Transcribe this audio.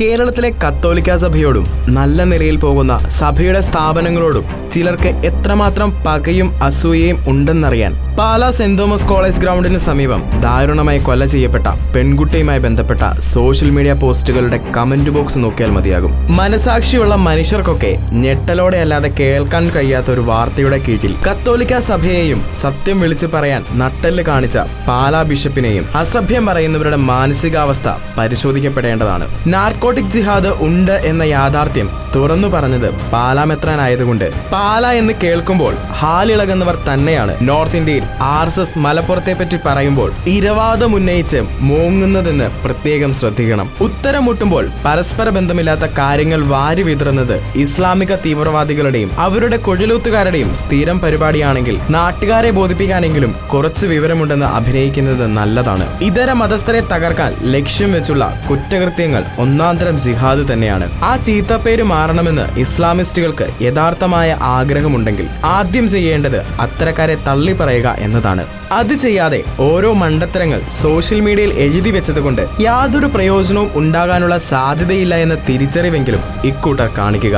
കേരളത്തിലെ കത്തോലിക്ക സഭയോടും നല്ല നിലയിൽ പോകുന്ന സഭയുടെ സ്ഥാപനങ്ങളോടും ചിലർക്ക് എത്രമാത്രം പകയും അസൂയയും ഉണ്ടെന്നറിയാൻ പാലാ സെന്റ് തോമസ് കോളേജ് ഗ്രൗണ്ടിന് സമീപം ദാരുണമായി കൊല ചെയ്യപ്പെട്ട പെൺകുട്ടിയുമായി ബന്ധപ്പെട്ട സോഷ്യൽ മീഡിയ പോസ്റ്റുകളുടെ കമന്റ് ബോക്സ് നോക്കിയാൽ മതിയാകും. മനസാക്ഷിയുള്ള മനുഷ്യർക്കൊക്കെ ഞെട്ടലോടെ അല്ലാതെ കേൾക്കാൻ കഴിയാത്ത ഒരു വാർത്തയുടെ കീഴിൽ കത്തോലിക്ക സഭയെയും സത്യം വിളിച്ചു പറയാൻ നട്ടെല്ല് കാണിച്ച പാലാ ബിഷപ്പിനെയും അസഭ്യം പറയുന്നവരുടെ മാനസികാവസ്ഥ പരിശോധിക്കപ്പെടേണ്ടതാണ്. നാർക്കോട്ടിക് ജിഹാദ് ഉണ്ട് എന്ന യാഥാർത്ഥ്യം തുറന്നു പറഞ്ഞത് പാലാമെത്രാനായതുകൊണ്ട്. പാല എന്ന് കേൾക്കുമ്പോൾ ഹാലിളകുന്നവർ തന്നെയാണ്. നോർത്ത് ഇന്ത്യയിൽ ആർ എസ് എസ് മലപ്പുറത്തെ പറ്റി പറയുമ്പോൾ ഇരവാദം ഉന്നയിച്ച് മൂങ്ങുന്നതെന്ന് പ്രത്യേകം ശ്രദ്ധിക്കണം. ഉത്തരം മുട്ടുമ്പോൾ പരസ്പര ബന്ധമില്ലാത്ത കാര്യങ്ങൾ വാരി വിതറുന്നത് ഇസ്ലാമിക തീവ്രവാദികളുടെയും അവരുടെ കൊഴിലൂത്തുകാരുടെയും സ്ഥിരം പരിപാടിയാണെങ്കിൽ നാട്ടുകാരെ ബോധിപ്പിക്കാനെങ്കിലും കുറച്ച് വിവരമുണ്ടെന്ന് അഭിനയിക്കുന്നത് നല്ലതാണ്. ഇതര മതസ്ഥരെ തകർക്കാൻ ലക്ഷ്യം വെച്ചുള്ള കുറ്റകൃത്യങ്ങൾ മതാന്തരം ജിഹാദ് തന്നെയാണ്. ആ ചീത്തപ്പേര് മാറണമെന്ന് ഇസ്ലാമിസ്റ്റുകൾക്ക് യഥാർത്ഥമായ ആഗ്രഹമുണ്ടെങ്കിൽ ആദ്യം ചെയ്യേണ്ടത് അത്തരക്കാരെ തള്ളിപ്പറയുക എന്നതാണ്. അത് ചെയ്യാതെ ഓരോ മണ്ടത്തരങ്ങൾ സോഷ്യൽ മീഡിയയിൽ എഴുതി വെച്ചതുകൊണ്ട് യാതൊരു പ്രയോജനവും ഉണ്ടാകാനുള്ള സാധ്യതയില്ല എന്ന തിരിച്ചറിവെങ്കിലും ഇക്കൂട്ടർ കാണിക്കുക.